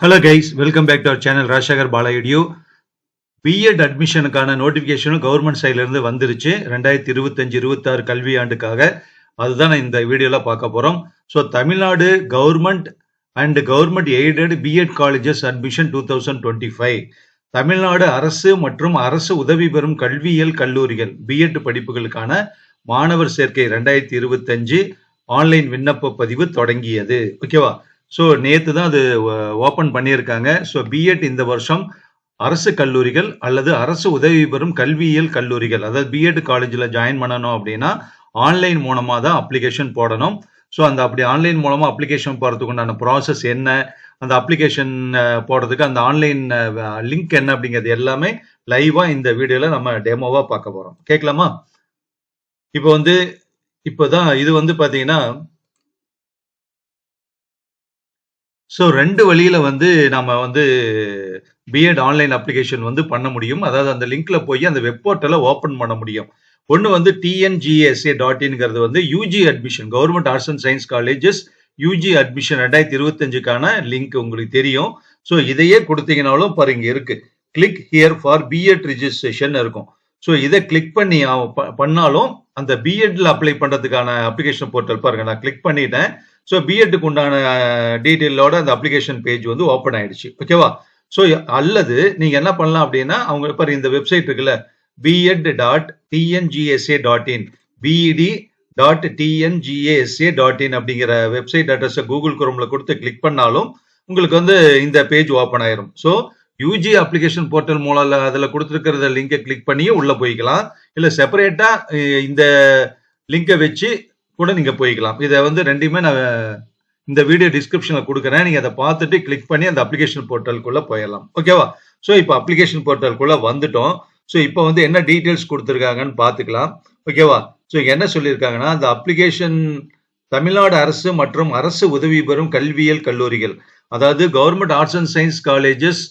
Hello guys welcome back to our channel Rajasekar பாலாயுடியூ BEd அட்மிஷனுக்கான நோட்டிஃபிகேஷனும் government சைட்லேருந்து வந்துருச்சு. ரெண்டாயிரத்தி இருபத்தஞ்சு இருபத்தாறு கல்வி ஆண்டுக்காக அதுதான் நான் இந்த வீடியோவில் பார்க்க போகிறோம் so Tamil Nadu government and government aided BEd colleges admission two thousand twenty five Tamil Nadu அரசு மற்றும் அரசு உதவி பெறும் கல்வியியல் கல்லூரிகள் பிஎட் படிப்புகளுக்கான மாணவர் சேர்க்கை ரெண்டாயிரத்தி இருபத்தஞ்சு ஆன்லைன் விண்ணப்ப பதிவு தொடங்கியது. ஓகேவா ஸோ நேற்று தான் அது ஓப்பன் பண்ணியிருக்காங்க. ஸோ பிஎட் இந்த வருஷம் அரசு கல்லூரிகள் அல்லது அரசு உதவி பெறும் கல்வியியல் கல்லூரிகள் அதாவது பிஎட் காலேஜில் ஜாயின் பண்ணணும் அப்படின்னா ஆன்லைன் மூலமாக தான் அப்ளிகேஷன் போடணும். ஸோ அந்த அப்படி ஆன்லைன் மூலமாக அப்ளிகேஷன் போடுறதுக்குண்டான ப்ராசஸ் என்ன? அந்த அப்ளிகேஷன் போடுறதுக்கு அந்த ஆன்லைன் லிங்க் என்ன அப்படிங்கிறது எல்லாமே லைவாக இந்த வீடியோவில் நம்ம டெமோவாக பார்க்க போகிறோம் கேட்கலாமா? இப்போ வந்து இப்போ தான் இது வந்து பார்த்தீங்கன்னா ஸோ ரெண்டு வழியில் வந்து நம்ம வந்து பிஎட் ஆன்லைன் அப்ளிகேஷன் வந்து பண்ண முடியும். அதாவது அந்த லிங்க்ல போய் அந்த வெப் போர்ட்டலை ஓப்பன் பண்ண முடியும். ஒன்று வந்து டிஎன்ஜிஎஸ்ஏ டாட் இன்ங்கிறது வந்து UG admission government arts and science colleges UG admission ரெண்டாயிரத்தி இருபத்தஞ்சுக்கான லிங்க் உங்களுக்கு தெரியும். ஸோ இதையே கொடுத்தீங்கனாலும் பாரு இங்கே இருக்கு. Click here for BEd registration இருக்கும். ஸோ இதை கிளிக் பண்ணி பண்ணாலும் அந்த பிஎட்ல அப்ளை பண்ணுறதுக்கான அப்ளிகேஷன் போர்ட்டல் பாருங்க நான் கிளிக் பண்ணிட்டேன். ஸோ பிஎட்டுக்கு உண்டான டீட்டெயிலோட அந்த அப்ளிகேஷன் பேஜ் வந்து ஓப்பன் ஆயிடுச்சு. ஓகேவா ஸோ அல்லது நீங்க என்ன பண்ணலாம் அப்படின்னா அவங்க பாரு இந்த வெப்சைட் இருக்குல்ல BEd dot TNGSA dot in BED dot TNGASA dot in அப்படிங்கிற வெப்சைட் அட்ரஸை கூகுள் குரோம்ல கொடுத்து கிளிக் பண்ணாலும் உங்களுக்கு வந்து இந்த பேஜ் ஓப்பன் ஆயிரும். ஸோ யூஜி அப்ளிகேஷன் போர்ட்டல் மூலம் அதில் கொடுத்துருக்கிறத லிங்கை கிளிக் பண்ணியே உள்ளே போய்க்கலாம். இல்லை செப்பரேட்டாக இந்த லிங்கை வச்சு கூட நீங்க போய்க்கலாம். இதை வந்து ரெண்டுமே நான் இந்த வீடியோ டிஸ்கிரிப்ஷன்ல கொடுக்குறேன். நீங்க அதை பார்த்துட்டு கிளிக் பண்ணி அந்த அப்ளிகேஷன் போர்ட்டலுக்குள்ள போயிடலாம். ஓகேவா ஸோ இப்போ அப்ளிகேஷன் போர்ட்டலுக்குள்ள வந்துட்டோம். ஸோ இப்போ வந்து என்ன டீட்டெயில்ஸ் கொடுத்துருக்காங்கன்னு பார்த்துக்கலாம். ஓகேவா ஸோ என்ன சொல்லியிருக்காங்கன்னா அந்த அப்ளிகேஷன் தமிழ்நாடு அரசு மற்றும் அரசு உதவி பெறும் கல்வியியல் கல்லூரிகள். அதாவது government arts and science colleges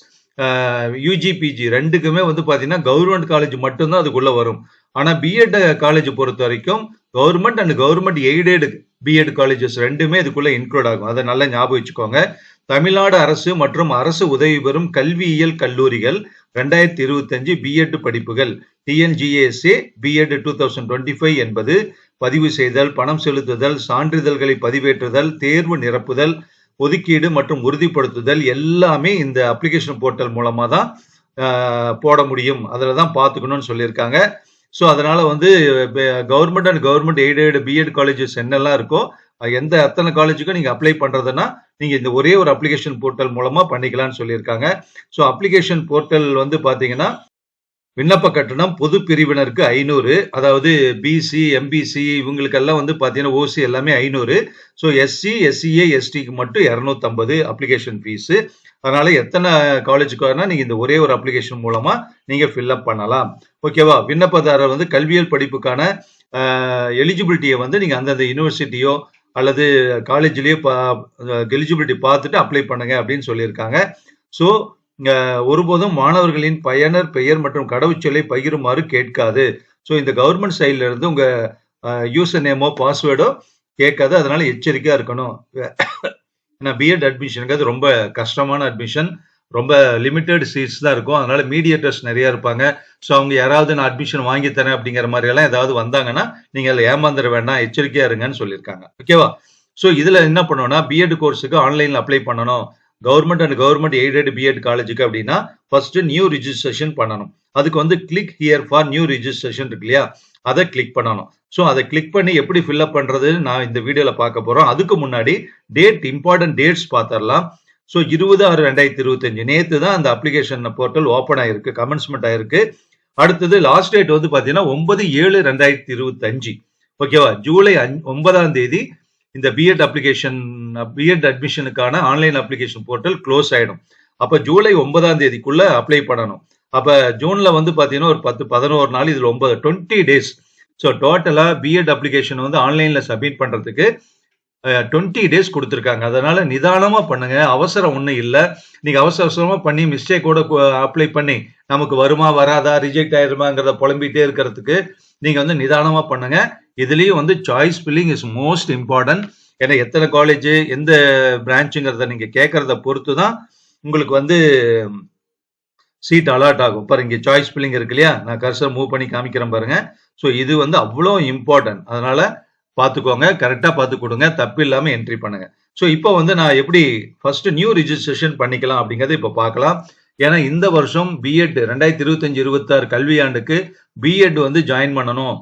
UG PG ரெண்டுக்குமே வந்து பார்த்தீங்கன்னா கவர்மெண்ட் காலேஜ் மட்டும்தான் அதுக்குள்ளே வரும். ஆனால் பிஎட் காலேஜ் பொறுத்த வரைக்கும் government and government aided BEd colleges ரெண்டுமே இதுக்குள்ள இன்க்ளூட் ஆகும். அதை நல்லா ஞாபகம் வச்சுக்கோங்க. தமிழ்நாடு அரசு மற்றும் அரசு உதவி பெறும் கல்வியியல் கல்லூரிகள் ரெண்டாயிரத்தி இருபத்தஞ்சு பிஎட் படிப்புகள். TNGASA BEd two thousand twenty five என்பது பதிவு செய்தல் பணம் செலுத்துதல் சான்றிதழ்களை பதிவேற்றுதல் தேர்வு நிரப்புதல் ஒதுக்கீடு மற்றும் உறுதிப்படுத்துதல் எல்லாமே இந்த அப்ளிகேஷன் போர்ட்டல் மூலமா தான் போட முடியும். அதில் தான் பார்த்துக்கணும்னு சொல்லியிருக்காங்க. ஸோ அதனால வந்து government and government aided BEd colleges என்னெல்லாம் இருக்கோ எந்த அத்தனை காலேஜுக்கும் நீங்கள் அப்ளை பண்ணுறதுன்னா நீங்கள் இந்த ஒரே ஒரு அப்ளிகேஷன் போர்ட்டல் மூலமாக பண்ணிக்கலாம்னு சொல்லியிருக்காங்க. ஸோ அப்ளிகேஷன் போர்ட்டல் வந்து பார்த்தீங்கன்னா விண்ணப்ப கட்டணம் பொது பிரிவினருக்கு ஐநூறு அதாவது பிசி எம்பிசி இவங்களுக்கெல்லாம் வந்து பார்த்தீங்கன்னா ஓசி எல்லாமே ஐநூறு. ஸோ எஸ்சி எஸ்சிஏ எஸ்டிக்கு மட்டும் இரநூத்தம்பது அப்ளிகேஷன் ஃபீஸு அதனால எத்தனை காலேஜுக்கு வேணா நீங்கள் இந்த ஒரே ஒரு அப்ளிகேஷன் மூலமாக நீங்கள் ஃபில்அப் பண்ணலாம். ஓகேவா விண்ணப்பதாரர் வந்து கல்வியல் படிப்புக்கான எலிஜிபிலிட்டியை வந்து நீங்கள் அந்தந்த யூனிவர்சிட்டியோ அல்லது காலேஜ்லயோ எலிஜிபிலிட்டி பார்த்துட்டு அப்ளை பண்ணுங்க அப்படின்னு சொல்லியிருக்காங்க. ஸோ ஒருபோதும் மாணவர்களின் பயனர் பெயர் மற்றும் கடவுச்சொல்லை பகிருமாறு கேட்காது. ஸோ இந்த கவர்மெண்ட் சைட்ல இருந்து உங்க யூசர் நேமோ பாஸ்வேர்டோ கேட்காது. அதனால எச்சரிக்கையா இருக்கணும். ஏன்னா பிஎட் அட்மிஷனுக்கு அது ரொம்ப கஷ்டமான அட்மிஷன் ரொம்ப லிமிட்டெட் சீட்ஸ் தான் இருக்கும். அதனால மீடியேட்டர்ஸ் நிறைய இருப்பாங்க. ஸோ அவங்க யாராவது நான் அட்மிஷன் வாங்கி தரேன் அப்படிங்கிற மாதிரி எல்லாம் ஏதாவது வந்தாங்கன்னா நீங்க அதில் ஏமாந்துட வேண்டாம். எச்சரிக்கையா இருங்கன்னு சொல்லியிருக்காங்க. ஓகேவா ஸோ இதுல என்ன பண்ணணும்னா பிஎட் கோர்ஸுக்கு ஆன்லைன்ல அப்ளை பண்ணணும். Government and government aided BEd காலேஜுக்கு அப்படின்னா ஃபர்ஸ்ட் நியூ ரிஜிஸ்ட்ரேஷன் பண்ணணும். அதுக்கு வந்து click here for new registration இருக்கு இல்லையா? அதை கிளிக் பண்ணணும். ஸோ அதை கிளிக் பண்ணி எப்படி ஃபில்அப் பண்ணுறதுன்னு நான் இந்த வீடியோவில் பார்க்க போகிறோம் அதுக்கு முன்னாடி டேட் இம்பார்ட்டன்ட் டேட்ஸ் பார்த்துடலாம். ஸோ இருபது ஆறு ரெண்டாயிரத்தி இருபத்தஞ்சு. நேற்று தான் அந்த அப்ளிகேஷன் போர்ட்டல் ஓப்பன் ஆயிருக்கு கமென்ஸ்மெண்ட் ஆயிருக்கு. அடுத்தது லாஸ்ட் டேட் வந்து பார்த்தீங்கன்னா ஒன்பது ஏழு ரெண்டாயிரத்தி இருபத்தஞ்சு. ஓகேவா ஜூலை ஒன்பதாம் தேதி இந்த பிஎட் அப்ளிகேஷன் பிஎட் அட்மிஷனுக்கான ஆன்லைன் அப்ளிகேஷன் போர்ட்டல் க்ளோஸ் ஆயிடும். அப்ப ஜூலை ஒன்பதாம் தேதிக்குள்ள அப்ளை பண்ணணும். அப்ப ஜூன்ல வந்து பாத்தீங்கன்னா ஒரு பத்து பதினோரு நாள் இதுல ஒன்பது டுவெண்ட்டி டேஸ் ஸோ டோட்டலா பிஎட் அப்ளிகேஷன் வந்து ஆன்லைன்ல சப்மிட் பண்றதுக்கு டுவெண்ட்டி டேஸ் கொடுத்துருக்காங்க. அதனால நிதானமா பண்ணுங்க. அவசரம் ஒன்றும் இல்லை. நீங்க அவசர அவசரமா பண்ணி மிஸ்டேக்கோட அப்ளை பண்ணி நமக்கு வருமா வராதா ரிஜெக்ட் ஆயிருமாங்கிறத புலம்பிட்டே இருக்கிறதுக்கு நீங்க வந்து நிதானமா பண்ணுங்க. இதுலேயும் வந்து choice filling is most important ஏன்னா எத்தனை காலேஜ் எந்த பிரான்ச்சுங்கிறத நீங்கள் கேட்குறத பொறுத்து தான் உங்களுக்கு வந்து சீட் அலாட் ஆகும். பாருங்க இங்கே சாய்ஸ் ஃபில்லிங் இருக்கு இல்லையா? நான் கர்சர் மூவ் பண்ணி காமிக்கிறேன் பாருங்க. ஸோ இது வந்து அவ்வளோ இம்பார்ட்டன்ட் அதனால பார்த்துக்கோங்க கரெக்டாக பார்த்து கொடுங்க தப்பு இல்லாமல் என்ட்ரி பண்ணுங்க. ஸோ இப்போ வந்து நான் எப்படி ஃபர்ஸ்ட் நியூ ரிஜிஸ்ட்ரேஷன் பண்ணிக்கலாம் அப்படிங்கிறத இப்போ பார்க்கலாம். ஏன்னா இந்த வருஷம் பிஎட் ரெண்டாயிரத்தி இருபத்தஞ்சு இருபத்தாறு கல்வியாண்டுக்கு பிஎட் வந்து ஜாயின் பண்ணணும்.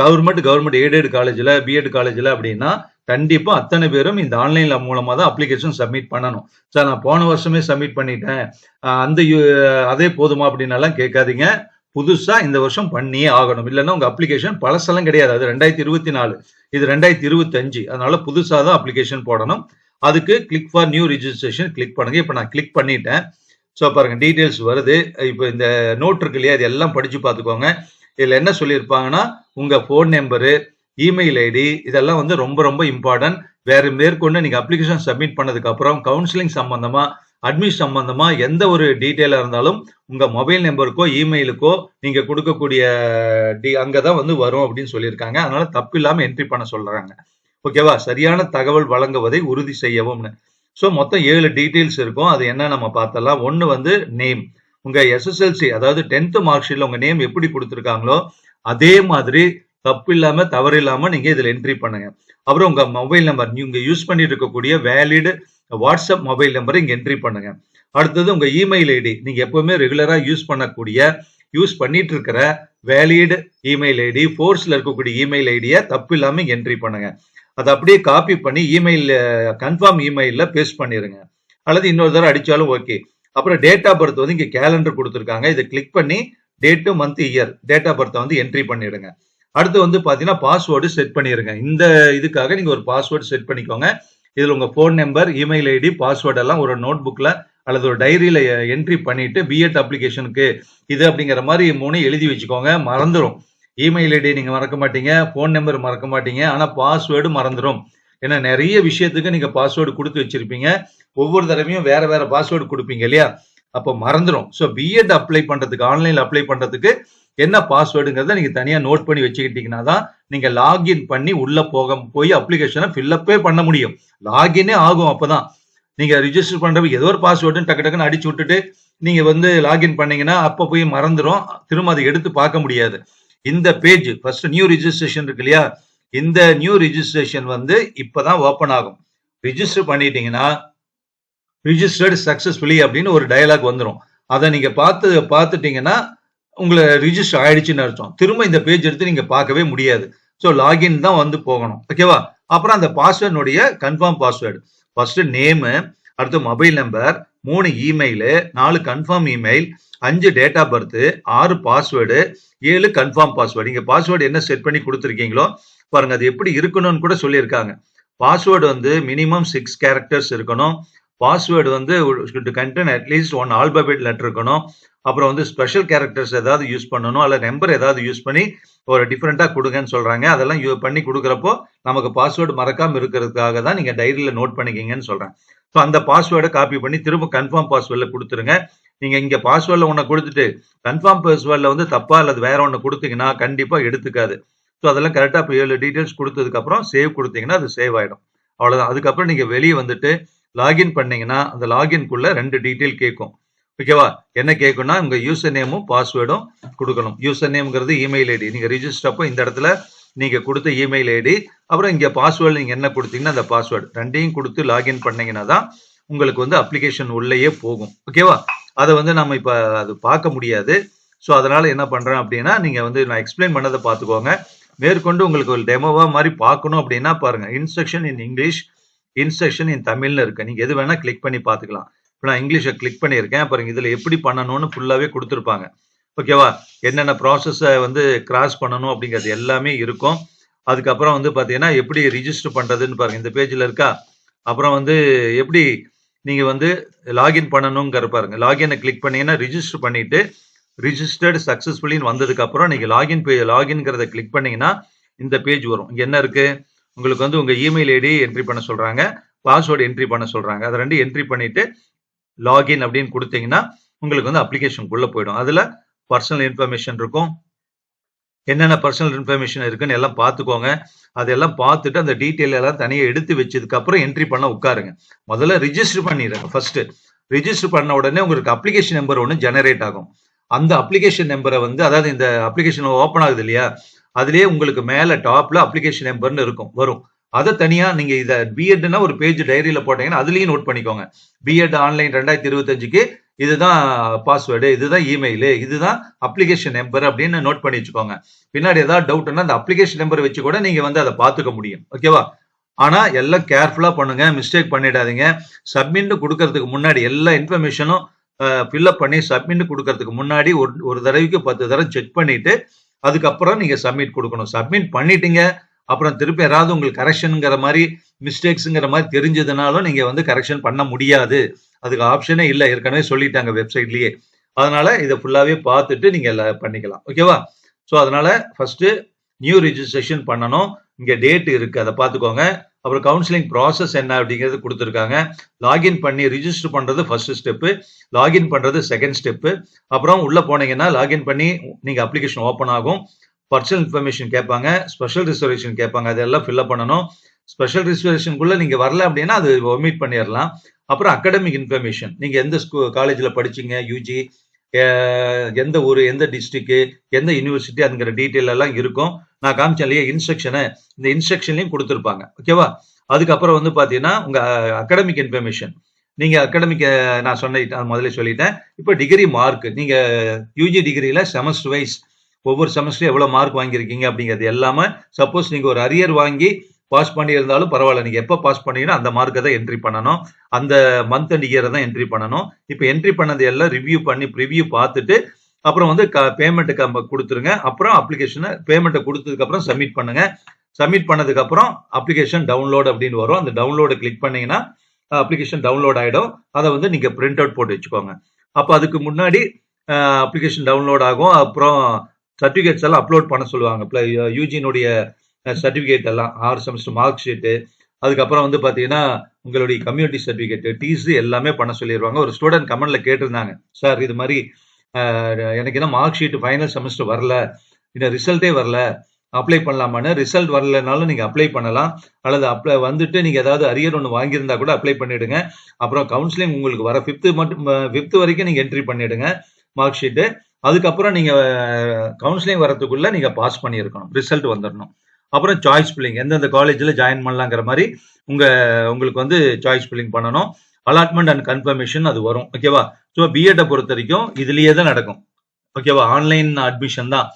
கவர்மெண்ட் கவர்மெண்ட் எய்டட் காலேஜில் பிஎட் காலேஜில் அப்படின்னா கண்டிப்பாக அத்தனை பேரும் இந்த ஆன்லைனில் மூலமாக தான் அப்ளிகேஷன் சப்மிட் பண்ணணும். சார் நான் போன வருஷமே சப்மிட் பண்ணிட்டேன். அந்த அதே போதுமா அப்படின்னலாம் கேட்காதீங்க. புதுசாக இந்த வருஷம் பண்ணியே ஆகணும். இல்லைன்னா உங்கள் அப்ளிகேஷன் பழசெல்லாம் கிடையாது. அது ரெண்டாயிரத்தி இருபத்தி நாலு. இது ரெண்டாயிரத்தி இருபத்தஞ்சு அதனால புதுசாக தான் அப்ளிகேஷன் போடணும். அதுக்கு click for new registration click பண்ணுங்க. இப்போ நான் கிளிக் பண்ணிட்டேன். ஸோ பாருங்க டீட்டெயில்ஸ் வருது. இப்போ இந்த நோட் இருக்கு இல்லையா இது எல்லாம் படிச்சு பார்த்துக்கோங்க. இதில் என்ன சொல்லியிருப்பாங்கன்னா உங்கள் ஃபோன் நம்பரு இமெயில் ஐடி இதெல்லாம் வந்து ரொம்ப ரொம்ப இம்பார்ட்டன்ட் வேறு மேற்கொண்டு நீங்கள் அப்ளிகேஷன் சப்மிட் பண்ணதுக்கப்புறம் கவுன்சிலிங் சம்மந்தமாக அட்மிஷன் சம்மந்தமாக எந்த ஒரு டீட்டெயிலாக இருந்தாலும் உங்கள் மொபைல் நம்பருக்கோ இமெயிலுக்கோ நீங்கள் கொடுக்கக்கூடிய டி அங்கே தான் வந்து வரும் அப்படின்னு சொல்லியிருக்காங்க. அதனால் தப்பு இல்லாமல் என்ட்ரி பண்ண சொல்கிறாங்க ஓகேவா சரியான தகவல் வழங்குவதை உறுதி செய்யவும்னு. ஸோ மொத்தம் ஏழு டீட்டெயில்ஸ் இருக்கும். அது என்ன நம்ம பார்த்தலாம்? ஒன்று வந்து நேம் உங்க எஸ்எஸ்எல்சி அதாவது டென்த் மார்க் ஷீட்ல உங்க நேம் எப்படி கொடுத்துருக்காங்களோ அதே மாதிரி தப்பு இல்லாம தவறு இல்லாம நீங்க இதுல என்ட்ரி பண்ணுங்க. அப்புறம் உங்க மொபைல் நம்பர் நீங்க யூஸ் பண்ணிட்டு இருக்கக்கூடிய வேலிடு வாட்ஸ்அப் மொபைல் நம்பர் இங்க என்ட்ரி பண்ணுங்க. அடுத்தது உங்க இமெயில் ஐடி நீங்க எப்பவுமே ரெகுலரா யூஸ் பண்ணக்கூடிய யூஸ் பண்ணிட்டு இருக்கிற வேலிடு இமெயில் ஐடி ஃபோர்ஸ்ல இருக்கக்கூடிய இமெயில் ஐடியை தப்பு இல்லாம இங்க என்ட்ரி பண்ணுங்க. அதை அப்படியே காப்பி பண்ணி இமெயில் கன்ஃபார்ம் இமெயிலில் பேஸ்ட் பண்ணிடுங்க அல்லது இன்னொரு தடவை அடித்தாலும் ஓகே அப்புறம் டேட் ஆஃப் பர்த் வந்து இங்க கேலண்டர் கொடுத்துருக்காங்க. இதை கிளிக் பண்ணி date month year date of பர்த்தை வந்து என்ட்ரி பண்ணிடுங்க. அடுத்து வந்து பாத்தீங்கன்னா பாஸ்வேர்டு செட் பண்ணிருங்க. இந்த இதுக்காக நீங்க ஒரு பாஸ்வேர்டு செட் பண்ணிக்கோங்க. இதுல உங்க phone number email ID password எல்லாம் ஒரு நோட் புக்ல அல்லது ஒரு டைரியில என்ட்ரி பண்ணிட்டு பிஎட் அப்ளிகேஷனுக்கு இது அப்படிங்கிற மாதிரி மூணு எழுதி வச்சுக்கோங்க. மறந்துடும் இமெயில் ஐடி நீங்க மறக்க மாட்டீங்க ஃபோன் நம்பர் மறக்க மாட்டீங்க. ஆனா பாஸ்வேர்டு மறந்துடும் ஏன்னா நிறைய விஷயத்துக்கு நீங்க பாஸ்வேர்டு கொடுத்து வச்சிருப்பீங்க. ஒவ்வொரு தடவையும் வேற வேற பாஸ்வேர்டு கொடுப்பீங்க இல்லையா? அப்போ மறந்துடும் ஸோ பிஎட் அப்ளை பண்றதுக்கு ஆன்லைன்ல அப்ளை பண்றதுக்கு என்ன பாஸ்வேர்டுங்கிறத நீங்க தனியா நோட் பண்ணி வச்சுக்கிட்டீங்கன்னா தான் நீங்க லாகின் பண்ணி உள்ள போக போய் அப்ளிகேஷனை ஃபில்லப்பே பண்ண முடியும். லாகினே ஆகும் அப்பதான். நீங்க ரிஜிஸ்டர் பண்றப்ப ஏதோ ஒரு பாஸ்வேர்டு டக்கு டக்குன்னு அடிச்சு விட்டுட்டு நீங்க வந்து லாகின் பண்ணீங்கன்னா அப்ப போய் மறந்துடும் திரும்ப அதை எடுத்து பார்க்க முடியாது. இந்த பேஜ் ஃபர்ஸ்ட் நியூ ரிஜிஸ்ட்ரேஷன் இருக்கு இல்லையா? இந்த நியூ ரிஜிஸ்ட்ரேஷன் வந்து இப்போதான் ஓப்பன் ஆகும். ரிஜிஸ்டர் பண்ணிட்டீங்கன்னா ரிஜிஸ்டர்டு சக்சஸ்ஃபுல்லி அப்படின்னு ஒரு டயலாக் வந்துடும் அதை நீங்கள் பார்த்து பார்த்துட்டீங்கன்னா உங்களை ரிஜிஸ்டர் ஆயிடுச்சுன்னு அர்த்தம். திரும்ப இந்த பேஜ் எடுத்து நீங்கள் பார்க்கவே முடியாது. ஸோ லாகின் தான் வந்து போகணும். ஓகேவா அப்புறம் அந்த பாஸ்வேர்டுடைய கன்ஃபார்ம் பாஸ்வேர்டு ஃபர்ஸ்ட் நேமு அடுத்து மொபைல் நம்பர் மூணு இமெயிலு நாலு கன்ஃபார்ம் இமெயில் அஞ்சு டேட் ஆஃப் பர்த்து ஆறு பாஸ்வேர்டு ஏழு கன்ஃபார்ம் பாஸ்வேர்டு நீங்கள் பாஸ்வேர்டு என்ன செட் பண்ணி கொடுத்துருக்கீங்களோ பாருங்க அது எப்படி இருக்கணும்னு கூட சொல்லியிருக்காங்க. பாஸ்வேர்டு வந்து மினிமம் சிக்ஸ் கேரக்டர்ஸ் இருக்கணும். பாஸ்வேர்டு வந்து content at least one alphabet letter இருக்கணும். அப்புறம் வந்து ஸ்பெஷல் கேரக்டர்ஸ் ஏதாவது யூஸ் பண்ணணும் அல்ல நம்பர் ஏதாவது யூஸ் பண்ணி ஒரு டிஃப்ரெண்ட்டாக கொடுங்கன்னு சொல்கிறாங்க அதெல்லாம் யூ பண்ணி கொடுக்குறப்போ நமக்கு பாஸ்வேர்டு மறக்காமல் இருக்கிறதுக்காக தான் நீங்கள் டைரியில் நோட் பண்ணிக்கிங்கன்னு சொல்கிறேன் ஸோ அந்த பாஸ்வேர்டை காப்பி பண்ணி திரும்ப கன்ஃபார்ம் பாஸ்வேர்டில் கொடுத்துருங்க. நீங்கள் இங்கே பாஸ்வேர்டில் ஒன்று கொடுத்துட்டு கன்ஃபார்ம் பாஸ்வேர்டில் வந்து தப்பா அல்லது வேற ஒன்று கொடுத்தீங்கன்னா கண்டிப்பாக எடுத்துக்காது. ஸோ அதெல்லாம் கரெக்டாக இப்போ ஏழு டீட்டெயில்ஸ் கொடுத்ததுக்கப்புறம் சேவ் கொடுத்தீங்கன்னா அது சேவ் ஆகிடும் அவ்வளோதான் அதுக்கப்புறம் நீங்கள் வெளியே வந்துட்டு லாகின் பண்ணீங்கன்னா அந்த லாகின்குள்ளே ரெண்டு டீட்டெயில் கேட்கும். ஓகேவா என்ன கேட்கும்னா உங்கள் யூசர் நேமும் பாஸ்வேர்டும் கொடுக்கணும். யூசர் நேம்ங்கிறது இமெயில் ஐடி நீங்கள் ரிஜிஸ்டர் அப்போ இந்த இடத்துல நீங்கள் கொடுத்த இமெயில் ஐடி அப்புறம் இங்கே பாஸ்வேர்டு நீங்கள் என்ன கொடுத்தீங்கன்னா அந்த பாஸ்வேர்டு ரெண்டையும் கொடுத்து லாகின் பண்ணீங்கன்னா தான் உங்களுக்கு வந்து அப்ளிகேஷன் உள்ளேயே போகும். ஓகேவா அதை வந்து நம்ம இப்போ அது பார்க்க முடியாது. ஸோ அதனால் என்ன பண்ணுறேன் அப்படின்னா நீங்கள் வந்து நான் எக்ஸ்பிளைன் பண்ணதை பார்த்துக்கோங்க. மேற்கொண்டு உங்களுக்கு ஒரு டெமோவா மாதிரி பார்க்கணும் அப்படின்னா பாருங்க. Instruction in English instruction in தமிழ்னு இருக்கு. நீங்க எது வேணா கிளிக் பண்ணி பார்த்துக்கலாம். இப்போ நான் இங்கிலீஷை கிளிக் பண்ணியிருக்கேன். பாருங்க இதுல எப்படி பண்ணணும்னு ஃபுல்லாவே கொடுத்துருப்பாங்க. ஓகேவா என்னென்ன ப்ராசஸை வந்து கிராஸ் பண்ணணும் அப்படிங்கிறது எல்லாமே இருக்கும். அதுக்கப்புறம் வந்து பார்த்தீங்கன்னா எப்படி ரிஜிஸ்டர் பண்ணுறதுன்னு பாருங்க. இந்த பேஜில் இருக்கா? அப்புறம் வந்து எப்படி நீங்கள் வந்து லாகின் பண்ணணுங்கிற பாருங்க. லாகினை கிளிக் பண்ணீங்கன்னா ரிஜிஸ்டர் பண்ணிட்டு ரிஜிஸ்டர்டு சக்ஸஸ்ஃபுல்லின்னு வந்ததுக்கப்புறம் நீங்கள் லாகின் பே லாகின்ங்கிறத கிளிக் பண்ணிங்கன்னா இந்த பேஜ் வரும். இங்கே என்ன இருக்குது உங்களுக்கு வந்து உங்கள் இமெயில் ஐடி என்ட்ரி பண்ண சொல்கிறாங்க பாஸ்வேர்டு என்ட்ரி பண்ண சொல்கிறாங்க அதை ரெண்டு என்ட்ரி பண்ணிவிட்டு லாகின் அப்படின்னு கொடுத்தீங்கன்னா உங்களுக்கு வந்து அப்ளிகேஷனுக்குள்ளே போயிடும். அதில் பர்சனல் இன்ஃபர்மேஷன் இருக்கும். என்னென்ன பர்சனல் இன்ஃபர்மேஷன் இருக்குன்னு எல்லாம் பார்த்துக்கோங்க. அதெல்லாம் பார்த்துட்டு அந்த டீட்டெயில் எல்லாம் தனியாக எடுத்து வச்சதுக்கப்புறம் என்ட்ரி பண்ண உட்காருங்க. முதல்ல ரிஜிஸ்டர் பண்ணிடுங்க ஃபர்ஸ்ட் ரிஜிஸ்டர் பண்ண உடனே உங்களுக்கு அப்ளிகேஷன் நம்பர் ஒன்று ஜெனரேட் ஆகும். அந்த அப்ளிகேஷன் நம்பரை வந்து அதாவது இந்த அப்ளிகேஷன் ஓப்பன் ஆகுது இல்லையா? அதுலயே உங்களுக்கு மேல டாப்ல அப்ளிகேஷன் நம்பர்னு இருக்கும் வரும். அதை தனியா நீங்க இதை பிஎட்னா ஒரு பேஜ் டைரியில போட்டீங்கன்னா அதுலயும் நோட் பண்ணிக்கோங்க. பிஎட் ஆன்லைன் ரெண்டாயிரத்தி இருபத்தஞ்சுக்கு இதுதான் பாஸ்வேர்டு இதுதான் இமெயிலு இதுதான் அப்ளிகேஷன் நம்பர் அப்படின்னு நோட் பண்ணி வச்சுக்கோங்க. பின்னாடி ஏதாவது டவுட்னா அந்த அப்ளிகேஷன் நம்பர் வச்சு கூட நீங்க வந்து அதை பார்த்துக்க முடியும். ஓகேவா ஆனா எல்லாம் கேர்ஃபுல்லா பண்ணுங்க மிஸ்டேக் பண்ணிடாதீங்க. சப்மிட் கொடுக்கறதுக்கு முன்னாடி எல்லா இன்ஃபர்மேஷனும் ஃபில்அப் பண்ணி சப்மிட் கொடுக்கறதுக்கு முன்னாடி ஒரு ஒரு தடவைக்கு பத்து தடவை செக் பண்ணிட்டு அதுக்கப்புறம் நீங்க சப்மிட் கொடுக்கணும். சப்மிட் பண்ணிட்டீங்க அப்புறம் திருப்பி யாராவது உங்களுக்கு கரெக்ஷனுங்கிற மாதிரி மிஸ்டேக்ஸுங்கிற மாதிரி தெரிஞ்சதுனாலும் நீங்க வந்து கரெக்ஷன் பண்ண முடியாது. அதுக்கு ஆப்ஷனே இல்லை. ஏற்கனவே சொல்லிட்டாங்க வெப்சைட்லயே அதனால இதை ஃபுல்லாவே பார்த்துட்டு நீங்க பண்ணிக்கலாம். ஓகேவா ஸோ அதனால ஃபர்ஸ்ட் நியூ ரிஜிஸ்ட்ரேஷன் பண்ணணும். இங்க டேட் இருக்கு. அதை பார்த்துக்கோங்க. அப்புறம் கவுன்சிலிங் ப்ராசஸ் என்ன அப்படிங்கிறது கொடுத்துருக்காங்க. லாகின் பண்ணி ரிஜிஸ்டர் பண்ணுறது ஃபர்ஸ்ட் ஸ்டெப்பு லாகின் பண்ணுறது செகண்ட் ஸ்டெப்பு அப்புறம் உள்ளே போனீங்கன்னா லாகின் பண்ணி நீங்கள் அப்ளிகேஷன் ஓப்பன் ஆகும். பர்சனல் இன்ஃபர்மேஷன் கேட்பாங்க ஸ்பெஷல் ரிசர்வேஷன் கேட்பாங்க அதெல்லாம் ஃபில்அப் பண்ணணும். ஸ்பெஷல் ரிசர்வேஷனுக்குள்ளே நீங்கள் வரல அப்படின்னா அது ஒமிட் பண்ணிடலாம். அப்புறம் அகடமிக் இன்ஃபர்மேஷன் நீங்கள் எந்த ஸ்கூ காலேஜில் படிச்சீங்க யூஜி எந்த ஊர் எந்த டிஸ்ட்ரிக்ட் எந்த யூனிவர்சிட்டி அதுங்கிற டீட்டெயில் எல்லாம் இருக்கும். நான் காமிச்சேன் இல்லையா இன்ஸ்ட்ரக்ஷனை இந்த இன்ஸ்ட்ரக்ஷன்லையும் கொடுத்துருப்பாங்க. ஓகேவா அதுக்கப்புறம் வந்து பார்த்தீங்கன்னா உங்கள் அகாடமிக் இன்ஃபர்மேஷன் நீங்கள் அகடமிக் நான் சொன்ன முதல்ல சொல்லிட்டேன். இப்போ டிகிரி மார்க் நீங்கள் யூஜி டிகிரியில் செமஸ்டர் வைஸ் ஒவ்வொரு செமஸ்டரும் எவ்வளோ மார்க் வாங்கியிருக்கீங்க அப்படிங்கிறது எல்லாமே சப்போஸ் நீங்கள் ஒரு அரியர் வாங்கி பாஸ் பண்ணியிருந்தாலும் பரவாயில்ல. நீங்க எப்போ பாஸ் பண்ணீங்கன்னா அந்த மார்க்கை தான் என்ட்ரி பண்ணணும். அந்த மந்த் அண்ட் இயரை தான் என்ட்ரி பண்ணணும். இப்போ என்ட்ரி பண்ணது எல்லாம் ரிவ்யூ பண்ணி ரிவ்யூ பார்த்துட்டு அப்புறம் வந்து பேமெண்ட்டுக்கு நம்ம கொடுத்துருங்க. அப்புறம் அப்ளிகேஷனை பேமெண்ட்டை கொடுத்ததுக்கு அப்புறம் சப்மிட் பண்ணுங்க. சப்மிட் பண்ணதுக்கு அப்புறம் அப்ளிகேஷன் டவுன்லோட் அப்படின்னு வரும். அந்த டவுன்லோடை கிளிக் பண்ணீங்கன்னா அப்ளிகேஷன் டவுன்லோட் ஆகிடும் அதை வந்து நீங்கள் பிரிண்ட் அவுட் போட்டு வச்சுக்கோங்க. அப்போ அதுக்கு முன்னாடி அப்ளிகேஷன் டவுன்லோட் ஆகும். அப்புறம் சர்டிஃபிகேட்ஸ் எல்லாம் அப்லோட் பண்ண சொல்லுவாங்க. யூஜினுடைய சர்டிஃபிகேட் எல்லாம் ஆறு செமஸ்டர் மார்க் ஷீட்டு அதுக்கப்புறம் வந்து பார்த்தீங்கன்னா உங்களுடைய கம்யூனிட்டி சர்டிஃபிகேட் டிசி எல்லாமே பண்ண சொல்லிடுவாங்க ஒரு ஸ்டூடெண்ட் கமெண்ட்ல கேட்டிருந்தாங்க. சார் இது மாதிரி எனக்கு என்ன மார்க் ஷீட் ஃபைனல் செமஸ்டர் வரல. இன்னும் ரிசல்ட்டே வரல. அப்ளை பண்ணலாமான்னு ரிசல்ட் வரலனாலும் நீங்கள் அப்ளை பண்ணலாம். அல்லது அப்ளை வந்துட்டு நீங்கள் ஏதாவது அரியர் ஒன்று வாங்கியிருந்தா கூட அப்ளை பண்ணிவிடுங்க அப்புறம் கவுன்சிலிங் உங்களுக்கு வர ஃபிஃப்த்து மட்டும் ஃபிஃப்த்து வரைக்கும் நீங்கள் என்ட்ரி பண்ணிவிடுங்க மார்க் ஷீட்டு அதுக்கப்புறம் நீங்கள் கவுன்சிலிங் வரத்துக்குள்ளே நீங்கள் பாஸ் பண்ணியிருக்கணும். ரிசல்ட் வந்துடணும். அப்புறம் சாய்ஸ் பில்லிங் எந்தெந்த காலேஜில் ஜாயின் பண்ணலாங்கிற மாதிரி உங்கள் உங்களுக்கு வந்து சாய்ஸ் பில்லிங் பண்ணணும். அலாட்மெண்ட் அண்ட் கன்ஃபர்மேஷன் அது வரும். ஓகேவா ஸோ பிஎட்டை பொறுத்த வரைக்கும் இதுலேயே தான் நடக்கும். ஓகேவா ஆன்லைன் அட்மிஷன் தான்.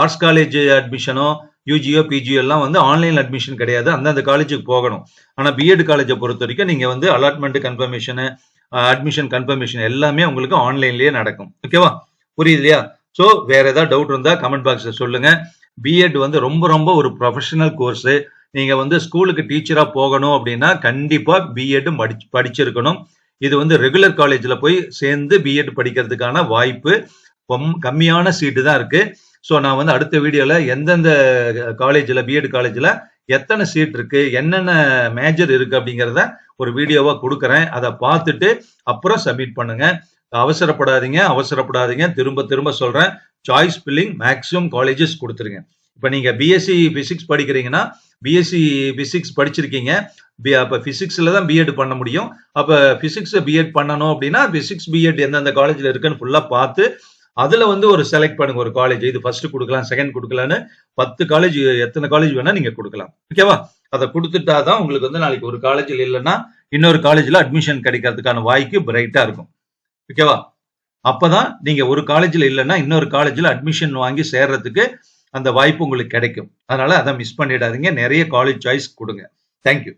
ஆர்ட்ஸ் காலேஜ் அட்மிஷனோ யூஜியோ பிஜியோ எல்லாம் வந்து ஆன்லைன் அட்மிஷன் கிடையாது. அந்தந்த காலேஜுக்கு போகணும். ஆனால் பிஎட் காலேஜை பொறுத்த வரைக்கும் நீங்கள் வந்து அலாட்மெண்ட் கன்ஃபர்மேஷனு அட்மிஷன் கன்ஃபர்மேஷன் எல்லாமே உங்களுக்கு ஆன்லைன்லேயே நடக்கும். ஓகேவா புரியுது இல்லையா? ஸோ வேற ஏதாவது டவுட் இருந்தால் கமெண்ட் பாக்ஸில் சொல்லுங்கள் பிஎட் வந்து ரொம்ப ரொம்ப ஒரு ப்ரொஃபஷனல் கோர்ஸு நீங்கள் வந்து ஸ்கூலுக்கு டீச்சராக போகணும் அப்படின்னா கண்டிப்பாக பிஎட் படி படிச்சிருக்கணும். இது வந்து ரெகுலர் காலேஜில் போய் சேர்ந்து பிஎட் படிக்கிறதுக்கான வாய்ப்பு கம்மியான சீட்டு தான் இருக்குது ஸோ நான் வந்து அடுத்த வீடியோவில் எந்தெந்த காலேஜில் பிஎட் காலேஜில் எத்தனை சீட் இருக்கு என்னென்ன மேஜர் இருக்கு அப்படிங்கிறத ஒரு வீடியோவாக கொடுக்குறேன். அதை பார்த்துட்டு அப்புறம் சப்மிட் பண்ணுங்க. அவசரப்படாதீங்க அவசரப்படாதீங்க. திரும்ப திரும்ப சொல்றேன். சாய்ஸ் பில்லிங் மேக்ஸிமம் காலேஜஸ் கொடுத்துருங்க. இப்போ நீங்க பிஎஸ்சி பிசிக்ஸ் படிக்கிறீங்கன்னா பிஎஸ்சி பிசிக்ஸ் படிச்சிருக்கீங்க. அப்போ ஃபிசிக்ஸில் தான் பிஎட் பண்ண முடியும். அப்போ பிசிக்ஸ் பிஎட் பண்ணணும் அப்படின்னா பிசிக்ஸ் பிஎட் எந்தெந்த காலேஜில் இருக்குன்னு ஃபுல்லாக பார்த்து அதில் வந்து ஒரு செலக்ட் பண்ணுங்க ஒரு காலேஜ் இது ஃபர்ஸ்ட் கொடுக்கலாம் செகண்ட் கொடுக்கலான்னு. பத்து காலேஜ் எத்தனை காலேஜ் வேணா நீங்க கொடுக்கலாம். ஓகேவா அதை கொடுத்துட்டா தான் உங்களுக்கு வந்து நாளைக்கு ஒரு காலேஜில் இல்லைன்னா இன்னொரு காலேஜில் அட்மிஷன் கிடைக்கிறதுக்கான வாய்ப்பு பிரைட்டாக இருக்கும். ஓகேவா அப்பதான் நீங்க ஒரு காலேஜ்ல இல்லைன்னா இன்னொரு காலேஜ்ல அட்மிஷன் வாங்கி சேர்றதுக்கு அந்த வாய்ப்பு உங்களுக்கு கிடைக்கும். அதனால அதை மிஸ் பண்ணிடாதீங்க. நிறைய காலேஜ் சாய்ஸ் கொடுங்க. தேங்க்யூ